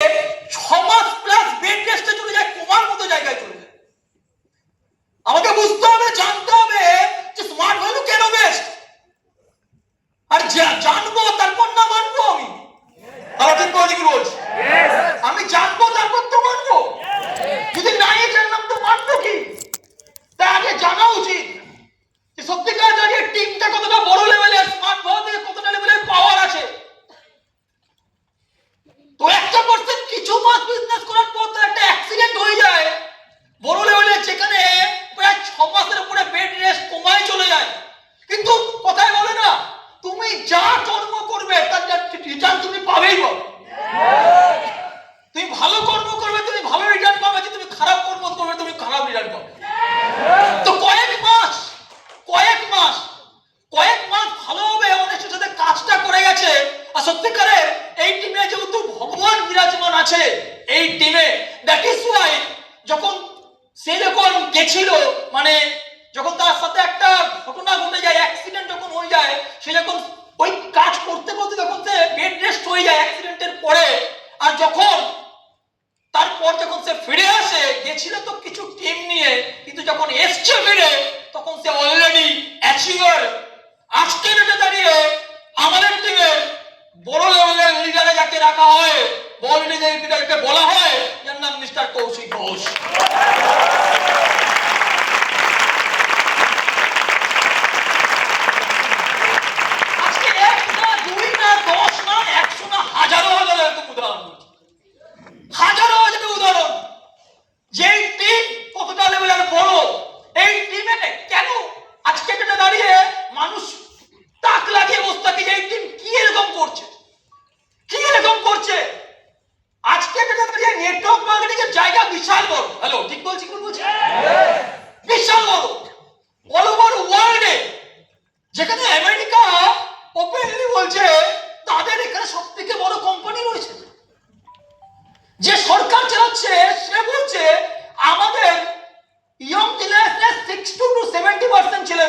ছ মাস plus bed রেস্টে চলে যায় কোমার মতো জায়গায় চলে যায়। আমাকে বুঝতে হবে, জানতে হবে যে স্মার্ট ভ্যালু কেন বেস্ট আর জা- জানব তারপর না মানবো আমি আমার ঠিক বলছি কি বলছি আমি জানব তারপর তো মানবো যদি নাই জানলাম তো মানবো কি তা আগে জানা উচিত যে সত্যিকার দাঁড়িয়ে টিমটা কতটা বড় লেভেলের স্মার্ট ভারতে কতটা লেভেলের পাওয়ার আছে তো একটা পার্সেন্ট কিছু মাস বিজনেস করার পর তো একটা অ্যাক্সিডেন্ট হয়ে যায় বড় লেভেলে যেখানে প্রায় ছ মাসের উপরে বেড রেস্ট কমায় চলে যায় কিন্তু কথায় বলে না তুমি যা কর্ম করবে তার রিটার্ন তুমি পাবেই পাবে তুমি ভালো কর্ম করবে তুমি ভালো রিটার্ন পাবে যে তুমি খারাপ কর্ম করবে তুমি খারাপ রিটার্ন পাবে তো কয়েক মাস কয়েক মাস কয়েক মাস ভালোভাবে অনেকের সাথে কাজটা করে গেছে আর সত্যিকারের এই টিমে যেহেতু ভগবান বিরাজমান আছে, এই টিমে দ্যাট ইজ ওয়াই যখন সে যখন গেছিল মানে যখন তার সাথে একটা ঘটনা ঘটে যায় অ্যাক্সিডেন্ট যখন হয়ে যায়, সে যখন ওই কাজ করতে করতে যখন সে বেড রেস্ট হয়ে যায় অ্যাক্সিডেন্টের পরে, আর যখন তারপর যখন সে ফিরে আসে, গেছিল তো কিছু টিম নিয়ে, কিন্তু যখন এসছে ফিরে, তখন সে অলরেডি অ্যাচিভার আজকে ডেটে দাঁড়িয়ে আমাদের টিমে বড় লেভেলের লিডারে যাকে রাখা হয় বল লিডারকে বলা হয় যার নাম মিস্টার কৌশিক ঘোষ। আজকে এক না দুই না দশ না একশো না হাজারো হাজার এরকম উদাহরণ বলছি। হাজারো হাজার উদাহরণ যেই টিম কতটা লেভেলের বড় এই টিমে কেন আজকে যেটা দাঁড়িয়ে মানুষ তাক লাগিয়ে বসে থাকে যে এই টিম কি এরকম করছে কি এরকম করছে আজকে যেটা দাঁড়িয়ে নেটওয়ার্ক মার্কেটিং এর জায়গা বিশাল বড়। হ্যালো, ঠিক বলছি কি বলছি? বিশাল বড়। অল ওভার ওয়ার্ল্ডে যেখানে আমেরিকা ওপেনলি বলছে, তাদের এখানে সব থেকে বড় কোম্পানি রয়েছে। যে সরকার চালাচ্ছে, সে বলছে, আমাদের ইয়ং জেনারেশনের সিক্সটি টু সেভেন্টি পার্সেন্ট ছেলে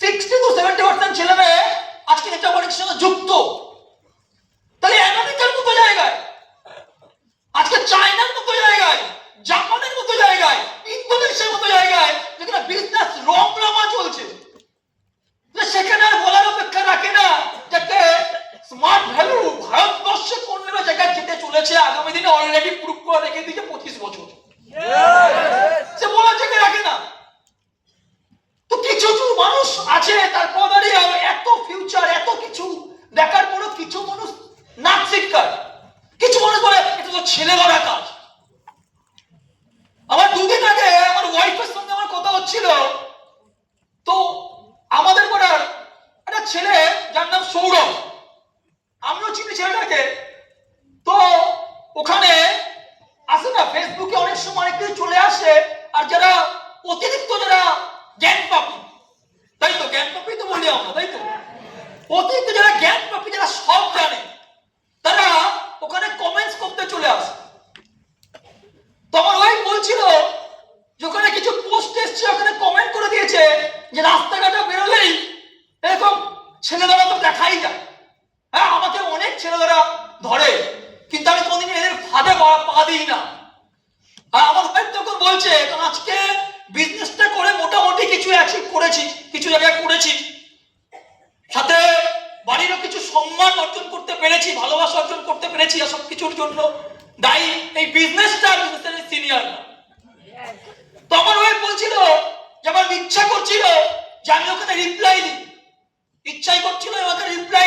সিক্সটি টু সেভেন্টি পার্সেন্ট ছেলে মেয়ে আজকে নেটওয়ার্কের সঙ্গে যুক্ত তাহলে আমেরিকার মতো জায়গায় আজকে চায়নার মতো জায়গায় জাপানের মতো জায়গায় ইন্দোনেশিয়ার মতো জায়গায় যেখানে বিজনেস রমরমা চলছে যে সেখানে আর বলার অপেক্ষা রাখে না যাতে স্মার্ট ভ্যালু ভারতবর্ষে কোন লেভেল জায়গায় আগামী দিনে অলরেডি প্রুফ করে রেখে দিয়েছে পঁচিশ বছর। সে বলার জায়গায় রাখে না। তো কিছু কিছু মানুষ আছে তারপর দাঁড়িয়ে এত ফিউচার এত কিছু দেখার পরও কিছু মানুষ নাচ শিক্ষার কিছু মানুষ বলে, এটা তো ছেলে ধরা কাজ। আমার দুদিন আগে আমার ওয়াইফের সঙ্গে আমার কথা হচ্ছিল। তো আমাদের পাড়ার একটা ছেলে, যার নাম সৌরভ। আমিও চিনি ছেলেটাকে তো ওখানে আসে না ফেসবুকে কিছু চলে আসে আর যারা অতিরিক্ত যারা জ্ঞান পাপি, তাই তো? জ্ঞান পাপি তো বলি আমরা, তাই তো? অতিরিক্ত যারা জ্ঞান পাপি, যারা সব জানে, তারা ওখানে কমেন্টস করতে চলে আসে। তো ওয়াইফ বলছিল যে ওখানে কিছু পোস্ট এসছে, ওখানে কমেন্ট করে দিয়েছে যে রাস্তাঘাটে বেরোলেই এরকম ছেলেরা তো দেখাই যায়। হ্যাঁ আমাকে অনেক ছেলেরা ধরে, কিন্তু আমি কোনদিন এদের ফাঁদে পা দিই না। আর আমার ওয়াইফ তখন বলছে আজকে বিজনেসটা করে মোটামুটি কিছু অ্যাচিভ করেছি কিছু জায়গায় করেছি সাথে বাড়িরও কিছু সম্মান অর্জন করতে পেরেছি, ভালোবাসা অর্জন করতে পেরেছি আর সব কিছুর জন্য দায়ী। এই বিজনেসটা বিজনেসের সিনিয়র না। তো আমার বলছিল যে, আমার ইচ্ছা করছিল যে আমি ওখানে রিপ্লাই দিই। ইচ্ছাই করছিল আমাকে রিপ্লাই